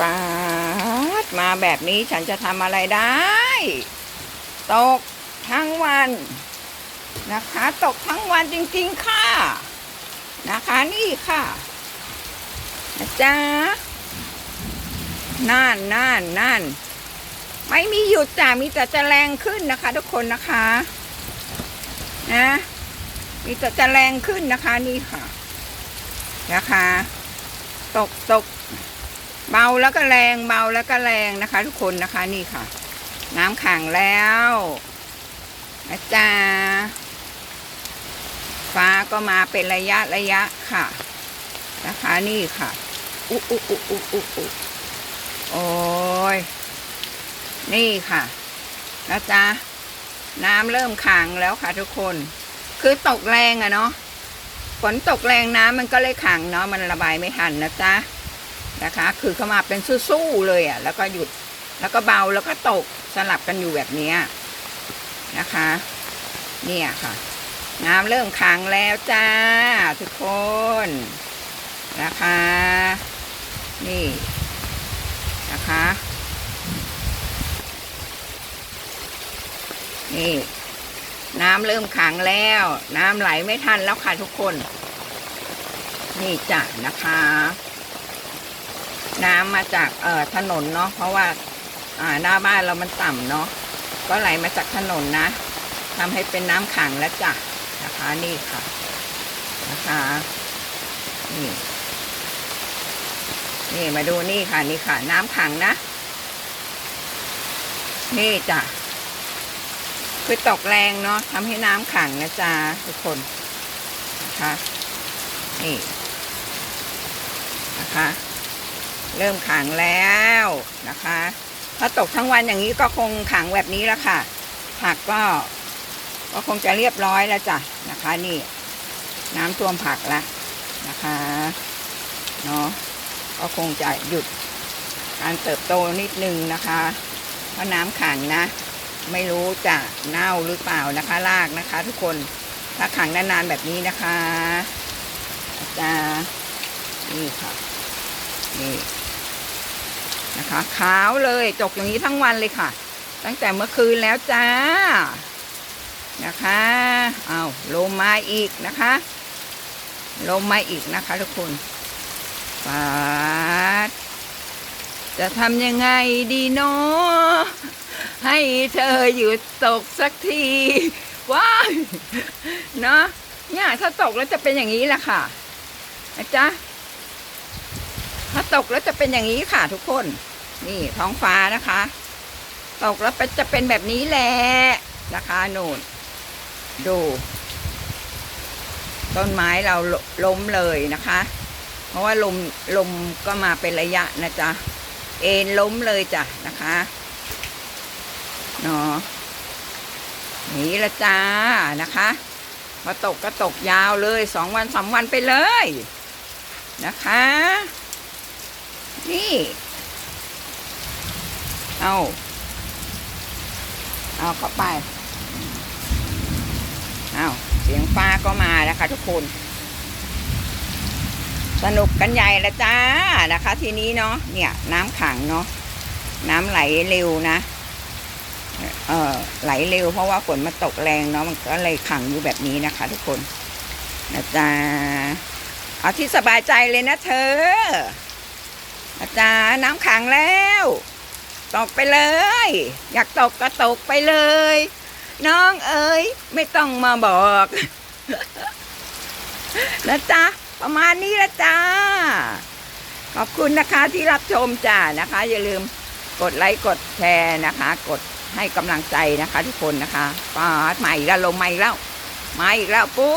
ปาดมาแบบนี้ฉันจะทำอะไรได้ ตกทั้งวันนะคะ ตกทั้งวันจริงๆค่ะ นะคะนี่ค่ะนะจ๊ะนั่นนั่นนั่นไม่มีหยุดจ้ะมีแต่จะแรงขึ้นนะคะ ทุกคนนะคะนะมีแต่จะแรงขึ้นนะคะนี่ค่ะ นะคะ ตกตก เบาแล้วก็แรงเบาแล้วก็แรงนะคะ ทุกคนนะคะนี่ค่ะ น้ำขังแล้วนะจ๊ะฟ้าก็มาเป็นระยะระยะค่ะ นะคะนี่ค่ะอุ๊อุ๊อุ๊อุ๊อุ๊อุ๊โอ้ยนี่ค่ะนะจ๊ะน้ำเริ่มขังแล้วค่ะทุกคน คือตกแรงอะเนาะฝนตกแรงน้ำมันก็เลยขังเนาะมันระบายไม่ทันนะจ๊ะ นะคะ คือเข้ามาเป็นสู้ๆเลยอะ แล้วก็หยุด แล้วก็เบา แล้วก็ตก สลับกันอยู่แบบนี้นะคะ เนี่ยค่ะ น้ำเริ่มขังแล้วจ้า ทุกคน นะคะ นี่นะคะ นี่ น้ำเริ่มขังแล้ว น้ำไหลไม่ทันแล้วค่ะทุกคน นี่จ้ะนะคะ น้ำมาจากเอ่อถนนเนาะเพราะว่าอ่าหน้าบ้านเรามันต่ำเนาะก็ไหลมาจากถนนนะทำให้เป็นน้ำขังแล้วจ้ะนะคะนี่ค่ะนะคะนี่นี่มาดูนี่ค่ะนี่ค่ะ น้ำขังนะ นี่จ้ะคือตกแรงเนาะทำให้น้ำขังนะจ๊ะทุกคนนะคะนี่นะคะ เริ่มขังแล้วนะคะ ถ้าตกทั้งวันอย่างนี้ก็คงขังแบบนี้แล้วค่ะ ผักก็ก็คงจะเรียบร้อยแล้วจ้ะนะคะ นี่ น้ำท่วมผักแล้วนะคะเนาะก็คงจะหยุดการเติบโตนิดนึงนะคะเพราะน้ำขังนะ ไม่รู้จะเน่าหรือเปล่านะคะรากนะคะ ทุกคนถ้าขังนานๆแบบนี้นะคะจะนี่ค่ะนี่ นะคะขาวเลยตกอย่างนี้ทั้งวันเลยค่ะ ตั้งแต่เมื่อคืนแล้วจ้านะคะเอาลมมาอีกนะคะลมมาอีกนะคะทุกคนปาดจะทำยังไงดีเนาะให้เธอหยุดตกสักทีว้ายเนาะเนี่ยถ้าตกแล้วจะเป็นอย่างนี้แหละค่ะนะจ๊ะ ถ้าตกแล้วจะเป็นอย่างนี้ค่ะทุกคน นี่ท้องฟ้านะคะ ตกแล้วจะเป็นแบบนี้แหละนะคะโน่นดู ต้นไม้เราล้มเลยนะคะ เพราะว่าลมลมก็มาเป็นระยะนะจ๊ะเอ็นล้มเลยจ้ะนะคะเนาะนี่ละจ้านะคะพอตกก็ตกยาวเลยสองวันสามวันไปเลยนะคะ นี่ เอา เอาเข้าไป เอาเสียงฟ้าก็มานะคะทุกคน สนุกกันใหญ่ละจ้านะคะ ทีนี้เนาะ เนี่ย น้ำขังเนาะ น้ำไหลเร็วนะ เอ่อ ไหลเร็วเพราะว่าฝนมันตกแรงเนาะ มันก็เลยขังอยู่แบบนี้นะคะ ทุกคนนะจ๊ะเอาที่สบายใจเลยนะเธอ นะจ๊ะน้ำขังแล้ว ตกไปเลย อยากตกก็ตกไปเลย น้องเอ๋ยไม่ต้องมาบอกนะจ๊ะประมาณนี้ละจ้า ขอบคุณนะคะที่รับชมจ้านะคะ อย่าลืมกดไลค์กดแชร์นะคะ กดให้กำลังใจนะคะ ทุกคนนะคะปาดใหม่แล้วลมใหม่แล้วใหม่แล้วปุ้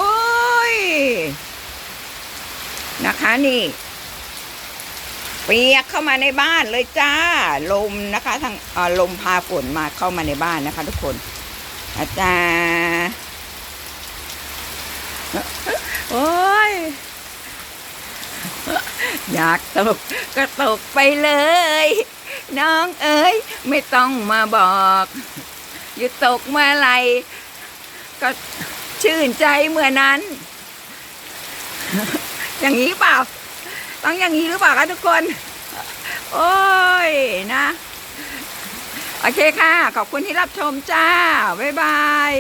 ยนะคะนี่ เปียกเข้ามาในบ้านเลยจ้า ลมนะคะทางลมพาฝนมาเข้ามาในบ้านนะคะ ทุกคนอาจารย์โอ้ยอยากตกก็ตกไปเลย น้องเอ๋ยไม่ต้องมาบอกหยุดตกเมื่อไหรก็ชื่นใจเมื่อนั้น อย่างนี้เปล่า ต้องอย่างนี้หรือเปล่าคะทุกคน โอ้ยนะ โอเคค่ะ ขอบคุณที่รับชมจ้า บ๊ายบาย